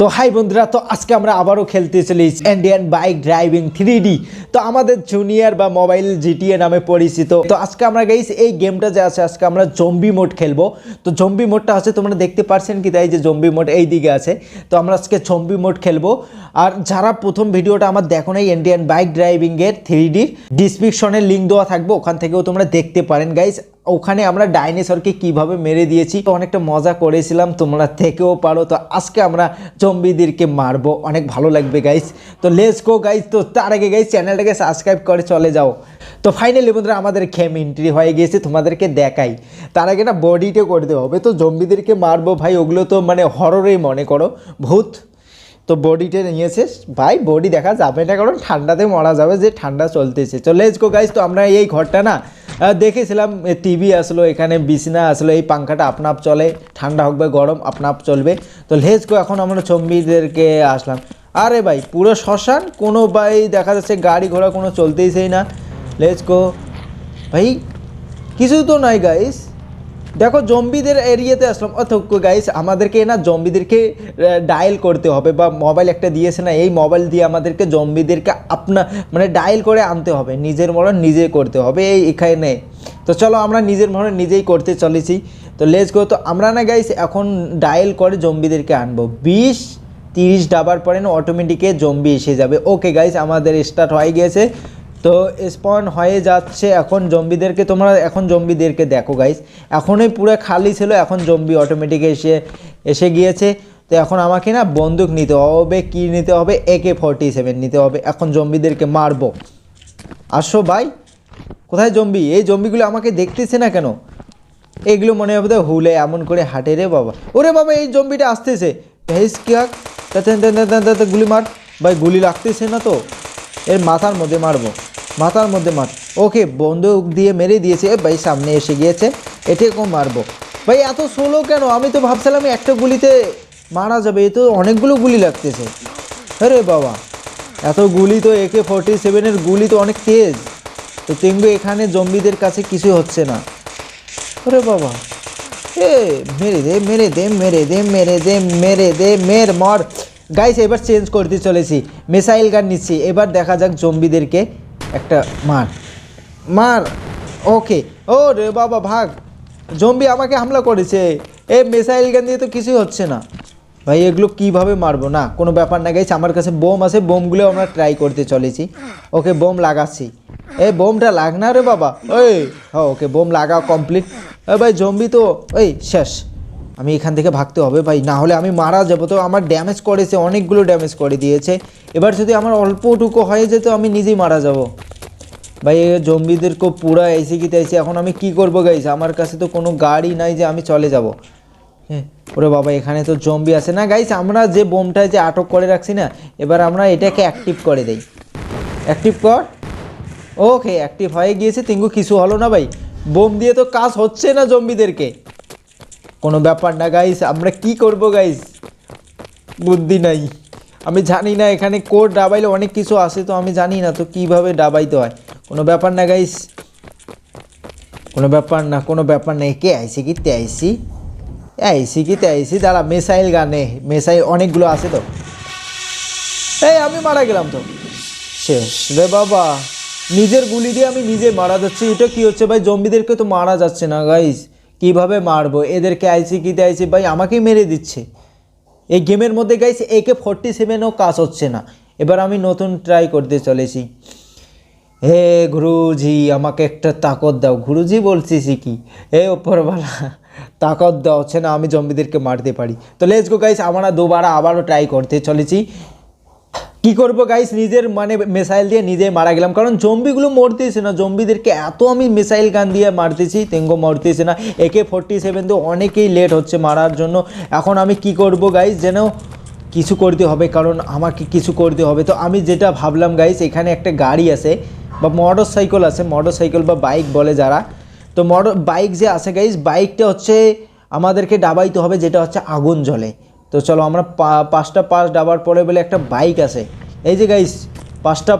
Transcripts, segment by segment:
তো হাই বন্ধুরা, তো আজকে আমরা আবারও খেলতে চলি ইন্ডিয়ান বাইক ড্রাইভিং থ্রি তো আমাদের জুনিয়র বা মোবাইল জিটিএ নামে পরিচিত। তো আজকে আমরা গাইস এই গেমটা যে আছে, আজকে আমরা জম্বি মোড খেলব। তো জম্বি মোডটা আছে তোমরা দেখতে পারছেন কি তাই যে জম্বি মোড এই দিকে আছে। তো আমরা আজকে জম্বি মোড খেলব। আর যারা প্রথম ভিডিওটা আমার দেখো নাই ইন্ডিয়ান বাইক ড্রাইভিংয়ের থ্রি ডি ডিসক্রিপশনে লিঙ্ক দেওয়া থাকবে, ওখান থেকেও তোমরা দেখতে পারেন গাইস ওখানে আমরা ডাইনোসরকে কীভাবে মেরে দিয়েছি, তো অনেকটা মজা করেছিলাম, তোমরা থেকেও পারো। তো আজকে আমরা জম্বিদেরকে মারবো, অনেক ভালো লাগবে গাইস তো লেটস গো গাইস তো তার আগে গাইস চ্যানেলটাকে সাবস্ক্রাইব করে চলে যাও। তো ফাইনালি বন্ধুরা, আমাদের খেম এন্ট্রি হয়ে গিয়েছে, তোমাদেরকে দেখাই। তার আগে না বডিটা করতে হবে। তো জম্বিদেরকে মারবো, ভাই, ওগুলো তো মানে হররেই মনে করো, ভূত। তো বডিতে নিয়েছে, ভাই বডি দেখা যাবে না, কারণ ঠান্ডাতে মরা যাবে, যে ঠান্ডা চলতেছে। তো লেটস গো গাইস তো আমরা এই ঘরটা না দেখেছিলাম টিভি আসলো, এখানে বিছনা আসলো, এই পাংখাটা আপনা আপ চলে, ঠান্ডা হবে গরম আপনা আপ চলবে। তো লেজকো এখন আমরা চম্বিদেরকে আসলাম। আরে ভাই, পুরো শ্মশান, কোনো ভাই দেখা যাচ্ছে গাড়ি ঘোড়া কোনো চলতেইছেই না। লেজকো ভাই, কিছু তো নাই গাইস দেখো, জম্বিদের এরিয়াতে আসলাম। অথ গাইস আমাদেরকে না জম্বিদেরকে ডায়াল করতে হবে বা মোবাইল একটা দিয়েছে না, এই মোবাইল দিয়ে আমাদেরকে জম্বিদেরকে আপনা মানে ডায়াল করে আনতে হবে। নিজের মরণ নিজে করতে হবে, এই এখানে। তো চলো, আমরা নিজের মরণ নিজেই করতে চলেছি। তো লেজ গো তো আমরা না গাইস এখন ডায়াল করে জম্বিদেরকে আনব। বিশ, তিরিশ, ডাবার পরে না অটোমেটিকে জম্বি এসে যাবে। ওকে গাইস আমাদের স্টার্ট হয়ে গিয়েছে। তো স্পন হয়ে যাচ্ছে এখন জম্বিদেরকে, তোমরা এখন জম্বিদেরকে দেখো গাইস এখনই পুরো খালি ছিল, এখন জম্বি অটোমেটিক এসে এসে গিয়েছে। তো এখন আমাকে না বন্দুক নিতে হবে, কি নিতে হবে? একে ফর্টি সেভেন নিতে হবে। এখন জম্বিদেরকে মারবো। আসো ভাই, কোথায় জম্বি? এই জম্বিগুলো আমাকে দেখতেছে না কেন? এগুলো মনে হবে তো হুলে, এমন করে হাঁটে রে বাবা। ওরে বাবা, এই জম্বিটা আসতেছে। গুলি মার। ভাই, গুলি লাগতেছে না তো? এর মাথার মধ্যে মারবো। মাথার মধ্যে মার। ওকে, বন্দুক দিয়ে মেরে দিয়েছে। ভাই, সামনে এসে গিয়েছে। এটাকেও মারবো। ভাই, এত সোলো কেন? আমি তো ভাবছিলাম একটা গুলিতে মারা যাবে। এ তো অনেকগুলো গুলি লাগতেছে। আরে বাবা, এত গুলি তো একে ফোরটি সেভেনের গুলি তো অনেক তেজ। তো তেঙ্গু এখানে জম্বিদের কাছে কিছু হচ্ছে না। ওরে বাবা, এ, মেরে দে মেরে দে মেরে দে মেরে দে মেরে দে, মের মর। গাইস এবার চেঞ্জ করতে চলেছি। মিসাইল গান নিচ্ছি। এবার দেখা যাক জম্বিদেরকে একটা মার। মার ওকে ও রে বাবা, ভাগ। জম্বি আমাকে হামলা করেছে। এ মিসাইল গান দিয়ে তো কিছুই হচ্ছে না। ভাই, এগুলো কীভাবে মারবো? না, কোনো ব্যাপার না গাইছে আমার কাছে বোম আছে, বোমগুলো আমরা ট্রাই করতে চলেছি। ওকে বোম লাগাচ্ছি। এ, বোমটা লাগ না রে বাবা। ওই হ্যাঁ ওকে বোম লাগা কমপ্লিট ভাই, জম্বি তো ওই শেষ। আমি এখান থেকে ভাগতে হবে ভাই। না হলে আমি মারা যাব। তো আমার ড্যামেজ করেছে, অনেকগুলো ড্যামেজ করে দিয়েছে। এবার যদি আমার অল্পটুকু হয়ে যেত, আমি নিজেই মারা যাব। ভাই জম্বিদেরকে পুরা এসে কি তাইছে এখন আমি কি করব গাইস আমার কাছে তো কোনো গাড়ি নাই যে আমি চলে যাব। হ্যাঁ ওরে বাবা, এখানে তো জম্বি আছে না গাইস আমরা যে বোমটায় যে আটক করে রাখছি না, এবার আমরা এটাকে অ্যাক্টিভ করে দেই। অ্যাক্টিভ কর। ওকে অ্যাক্টিভ হয়ে গিয়েছে। তিঙ্গু, কিছু হলো না ভাই। বোম দিয়ে তো কাজ হচ্ছে না জম্বিদেরকে। কোনো ব্যাপার না গাইস আমরা কি করব গাইস বুদ্ধি নাই। আমি জানি না, এখানে কোড ডাবাইলে অনেক কিছু আসে, তো আমি জানি না তো কীভাবে ডাবাইতে হয়। কোনো ব্যাপার না গাইস কোনো ব্যাপার না, কোনো ব্যাপার নেই কে আইসি কি তে আইসি? আইসি কি তে আইসি? দাঁড়া, মেসাইল গানে। মেসাইল অনেকগুলো আছে তো। এই, আমি মারা গেলাম তো। শেষ। রে বাবা। নিজের গুলি দিয়ে আমি নিজে মারা যাচ্ছি। এটা কি হচ্ছে ভাই? জম্বিদেরকে তো মারা যাচ্ছে না গাইস কীভাবে মারবো? এদেরকে আইসি কিতে আইসি? ভাই, আমাকেই মেরে দিচ্ছে। এই গেমের মধ্যে গাইস একে ফোরটি সেভেনও কাজ হচ্ছে না। এবার আমি নতুন ট্রাই করতে চলেছি। হে গুরুজি, আমাকে একটা তাকত দাও। গুরুজি বলছিস কি? হে ওপরওয়ালা তাকত দাও, হচ্ছে না আমি জম্বিদেরকে মারতে পারি। তো লেটস গো গাইস আমরা দুবার আবারও ট্রাই করতে চলেছি। কি করব গাইস নিজের মানে মিসাইল দিয়ে নিজে মারা গেলাম। কারণ জম্বিগুলো মরতেছে না। জম্বিদেরকে এত আমি মিসাইল গান দিয়ে মারতেছি, তেঙ্গো মরতেছে না। একে ফোরটি সেভেন তো অনেকেই লেট হচ্ছে মারার জন্য। এখন আমি কি করব গাইস যেন কিছু করতে হবে, কারণ আমাকে কিছু করতে হবে। তো আমি যেটা ভাবলাম গাইস এখানে একটা গাড়ি আছে, বা মোটর সাইকেল আছে। মোটর সাইকেল বা বাইক বলে যারা। তো মোটর বাইক যে আছে গাইস বাইকটা হচ্ছে আমাদেরকে ডাবাইতে হবে, যেটা হচ্ছে আগুন জ্বলে। তো চলো আমরা পাঁচটা পাঁচ ডাবার পরে বলে একটা বাইক আছে। এই যে গাইস পাঁচটা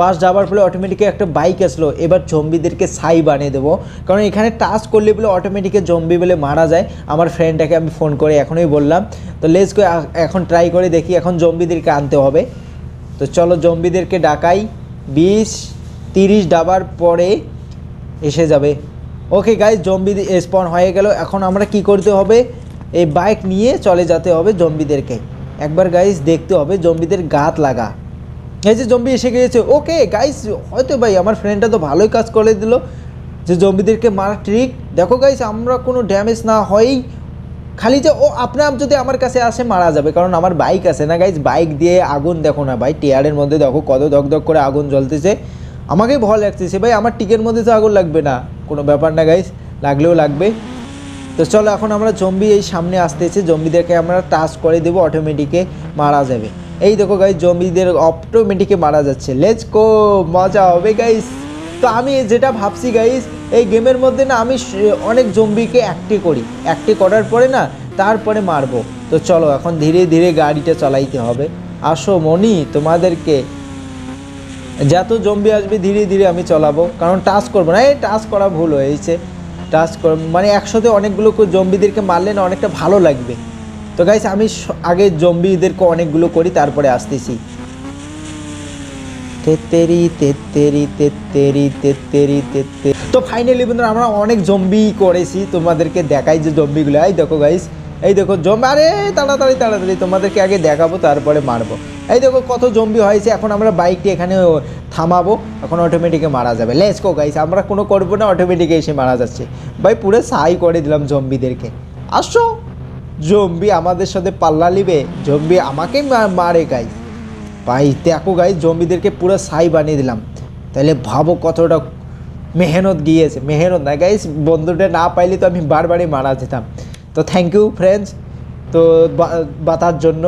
পাশ যাওয়ার ফলে অটোমেটিক একটা বাইক আসলো। এবার জম্বিদেরকে সাই বানিয়ে দেবো। কারণ এখানে টাচ করলে বলে অটোমেটিকে জম্বি বলে মারা যায়। আমার ফ্রেন্ডটাকে আমি ফোন করে এখনই বললাম। তো লেস করে এখন ট্রাই করে দেখি এখন জম্বিদেরকে আনতে হবে। তো চলো জম্বিদেরকে ডাকাই। বিশ, তিরিশ ডাবার পরে এসে যাবে। ওকে গাইজ জম্বি স্পন হয়ে গেল। এখন আমরা কি করতে হবে? এই বাইক নিয়ে চলে যেতে হবে জম্বিদেরকে। একবার গাইস দেখতে হবে জম্বিদের গাত লাগা। এই যে জম্বি এসে গিয়েছে ওকে গাইস হয়তো ভাই আমার ফ্রেন্ডটা তো ভালোই কাজ করে দিল। যে জম্বিদেরকে মারা ট্রিক দেখো গাইস আমরা কোনো ড্যামেজ না হয়েই খালি যে, ও আপনার যদি আমার কাছে আসে, মারা যাবে। কারণ আমার বাইক আছে না গাইজ বাইক দিয়ে আগুন দেখো না ভাই, টিয়ারের মধ্যে দেখো কত দগদগ করে আগুন জ্বলতেছে। আমাকেই ভয় লাগতেছে, ভাই, আমার টিকের মধ্যে তো আগুন লাগবে না? কোনো ব্যাপার না গাইজ লাগলেও লাগবে। তো চলো এখন আমরা জম্বি এই সামনে আসতেছে জম্বিদেরকে আমরা টাচ করে দেবো অটোমেটিকে মারা যাবে। এই দেখো গাইজ জম্বিদের অটোমেটিকে মারা যাচ্ছে। লেজ কো মজা হবে গাইস তো আমি যেটা ভাবছি গাইস এই গেমের মধ্যে না আমি অনেক জম্বিকে অ্যাক্টে করি। অ্যাক্টে করার পরে না তারপরে মারবো। তো চলো এখন ধীরে ধীরে গাড়িটা চালাইতে হবে। আসো মনি, তোমাদেরকে যত জম্বি আসবে ধীরে ধীরে আমি চলাবো। কারণ টাচ করব না। এই টাচ করা ভুল হয়েছে। টাচ কর মানে একসাথে অনেকগুলো জম্বিদেরকে মারলে না অনেকটা ভালো লাগবে। তো গাইস আমি আগে জম্বিদেরকে অনেকগুলো করি, তারপরে আসতেছি। তেতেরি তেতেরি তেতেরি তেতেরি তেতে তো ফাইনালি বন্ধুরা, আমরা অনেক জম্বি করেছি, তোমাদেরকে দেখাই যে জম্বিগুলো। এই দেখো গাইস এই দেখো জম্বি, আরে তাড়াতাড়ি তাড়াতাড়ি, তোমাদেরকে আগে দেখাবো, তারপরে মারবো। এই দেখো কত জম্বি হয়েছে, এখন আমরা বাইকটি এখানে থামাবো, এখন অটোমেটিকে মারা যাবে। লেটস কো গাইস আমরা কোনো করব না অটোমেটিকে এসে মারা যাচ্ছে। ভাই, পুরো সাই করে দিলাম জম্বিদেরকে। আসো, জম্বি আমাদের সাথে পাল্লা নিবে, জম্বি আমাকে মারে গাইস ভাই, দেখো গাই জম্বিদেরকে পুরো সাই বানিয়ে দিলাম। তাহলে ভাবো কতটা মেহনত গিয়েছে, মেহনত না গাইস বন্ধুটা না পাইলে তো আমি বারবারই মারা যেতাম। তো থ্যাংক ইউ ফ্রেন্ডস তো বাতার জন্য।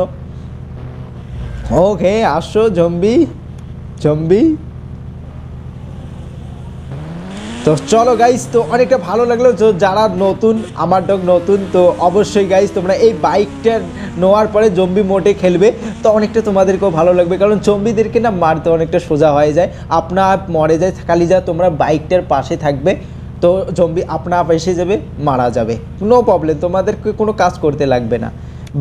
ওকে আসো জম্বি জম্বি তো চলো গাইস তো অনেকটা ভালো লাগল, তো যারা নতুন, আমার ডগ নতুন, তো অবশ্যই গাইস তোমরা এই বাইকটা নেওয়ার পরে জম্বি মোটে খেলবে, তো অনেকটা তোমাদেরকেও ভালো লাগবে, কারণ জম্বিদেরকে না মারতে অনেকটা সোজা হয়ে যায়। আপনা আপ মরে যায়, খালি যা তোমরা বাইকটার পাশে থাকবে। তো জম্বি আপনা আপ এসে যাবে, মারা যাবে। নো প্রবলেম তোমাদেরকে কোনো কাজ করতে লাগবে না।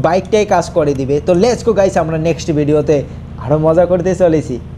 বাইকটাই কাজ করে দিবে। তো লেটস গো গাইস আমরা নেক্সট ভিডিওতে আরও মজা করতে চলেছি।